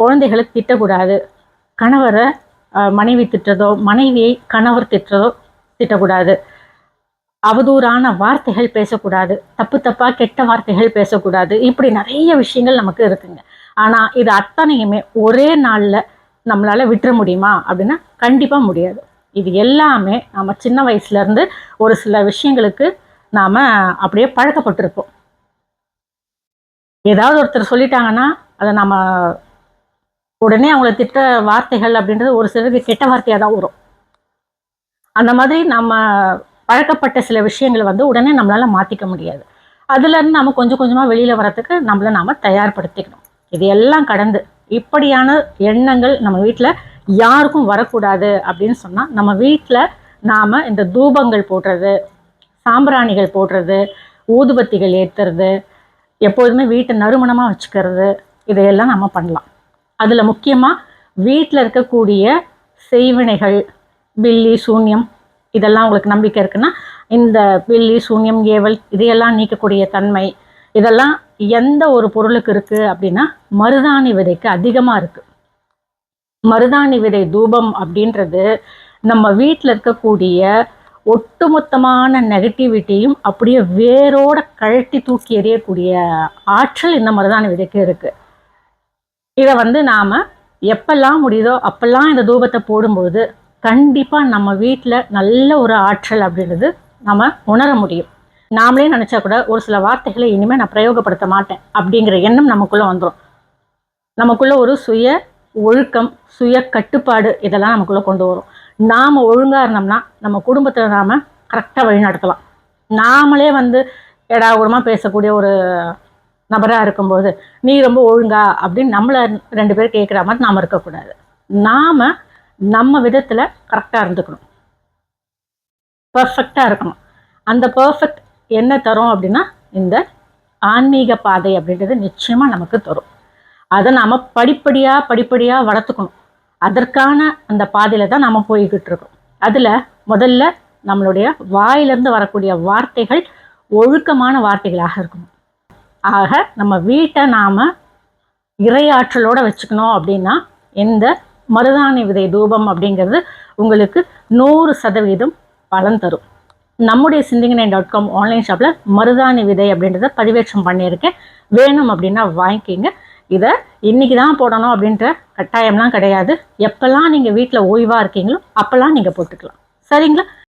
குழந்தைகளை திட்டக்கூடாது. கணவரை மனைவி திட்டுறதோ மனைவியை கணவர் திட்டுறதோ திட்டக்கூடாது. அவதூறான வார்த்தைகள் பேசக்கூடாது. தப்பு தப்பாக கெட்ட வார்த்தைகள் பேசக்கூடாது. இப்படி நிறைய விஷயங்கள் நமக்கு இருக்குங்க. ஆனால் இது அத்தனையுமே ஒரே நாளில் நம்மளால் விட்டுற முடியுமா? அப்படின்னா கண்டிப்பாக முடியாது. இது எல்லாமே நம்ம சின்ன வயசுலேருந்து ஒரு சில விஷயங்களுக்கு நாம் அப்படியே பழக்கப்பட்டிருப்போம். ஏதாவது ஒருத்தர் சொல்லிட்டாங்கன்னா அதை நம்ம உடனே அவங்கள திட்ட வார்த்தைகள் அப்படின்றது ஒரு சிலருக்கு கெட்ட வார்த்தையாக தான் வரும். அந்த மாதிரி நம்ம பழக்கப்பட்ட சில விஷயங்களை வந்து உடனே நம்மளால் மாற்றிக்க முடியாது. அதுலேருந்து நம்ம கொஞ்சம் கொஞ்சமாக வெளியில் வரத்துக்கு நம்மளை நாம் தயார்படுத்திக்கணும். இது எல்லாம் கடந்து இப்படியான எண்ணங்கள் நம்ம வீட்டில் யாருக்கும் வரக்கூடாது அப்படின்னு சொன்னால் நம்ம வீட்டில் நாம் இந்த தூபங்கள் போடுறது சாம்பிராணிகள் போடுறது ஊதுபத்திகள் ஏற்றுறது எப்போதுமே வீட்டை நறுமணமாக வச்சுக்கிறது இதையெல்லாம் நம்ம பண்ணலாம். அதில் முக்கியமாக வீட்டில் இருக்கக்கூடிய செய்வினைகள் பில்லி சூன்யம் இதெல்லாம் உங்களுக்கு நம்பிக்கை இருக்குன்னா இந்த பில்லி சூன்யம் ஏவல் இதையெல்லாம் நீக்கக்கூடிய தன்மை இதெல்லாம் எந்த ஒரு பொருளுக்கு இருக்குது அப்படின்னா மருதாணி விதைக்கு அதிகமாக இருக்குது மருதாணி விதை தூபம் அப்படின்றது நம்ம வீட்டில் இருக்கக்கூடிய ஒட்டுமொத்தமான நெகட்டிவிட்டியும் அப்படியே வேரோட கழட்டி தூக்கி எறியக்கூடிய ஆற்றல் இந்த மருதாணி விதைக்கு இருக்குது இதை வந்து நாம் எப்பெல்லாம் முடியுதோ அப்பெல்லாம் இந்த தூபத்தை போடும்பொழுது கண்டிப்பாக நம்ம வீட்டில் நல்ல ஒரு ஆற்றல் அப்படின்றது நம்ம உணர முடியும். நாமளே நினச்சா கூட ஒரு சில வார்த்தைகளை இனிமேல் நான் பிரயோகப்படுத்த மாட்டேன் அப்படிங்கிற எண்ணம் நமக்குள்ளே வந்துடும் நமக்குள்ளே ஒரு சுய ஒழுக்கம் சுய கட்டுப்பாடு இதெல்லாம் நமக்குள்ளே கொண்டு வரும். நாம் ஒழுங்காக இருந்தோம்னா நம்ம குடும்பத்தை நாம் கரெக்டாக வழி நடத்தலாம் நாமளே வந்து எடாகுடமா பேசக்கூடிய ஒரு நபராக இருக்கும்போது நீ ரொம்ப ஒழுங்கா அப்படின்னு நம்மளை ரெண்டு பேர் கேட்குற மாதிரி நாம் இருக்கக்கூடாது. நாம் நம்ம விதத்தில் கரெக்டாக இருந்துக்கணும். பர்ஃபெக்டாக இருக்கணும். அந்த பர்ஃபெக்ட் என்ன தரும் அப்படின்னா இந்த ஆன்மீக பாதை அப்படின்றது நிச்சயமாக நமக்கு தரும். அதை நாம் படிப்படியாக படிப்படியாக வளர்த்துக்கணும். அதற்கான அந்த பாதையில் தான் நம்ம போய்கிட்டு இருக்கோம். அதில் முதல்ல நம்மளுடைய வாயிலிருந்து வரக்கூடிய வார்த்தைகள் ஒழுக்கமான வார்த்தைகளாக இருக்கணும். ஆக நம்ம வீட்டை நாம் இறையாற்றலோட வச்சுக்கணும் அப்படின்னா இந்த மருதாணி விதை தூபம் அப்படிங்கிறது உங்களுக்கு நூறு சதவீதம் பலன் தரும். நம்முடைய சிந்திங்கனை டாட் காம் ஆன்லைன் ஷாப்பில் மருதாணி விதை அப்படின்றத பதிவேற்றம் பண்ணியிருக்கேன். வேணும் அப்படின்னா வாங்கிக்கிங்க. இதை இன்றைக்கி தான் போடணும் அப்படின்ற கட்டாயம்லாம் கிடையாது. எப்போல்லாம் நீங்கள் வீட்டில் ஓய்வாக இருக்கீங்களோ அப்போல்லாம் நீங்கள் போட்டுக்கலாம். சரிங்களா?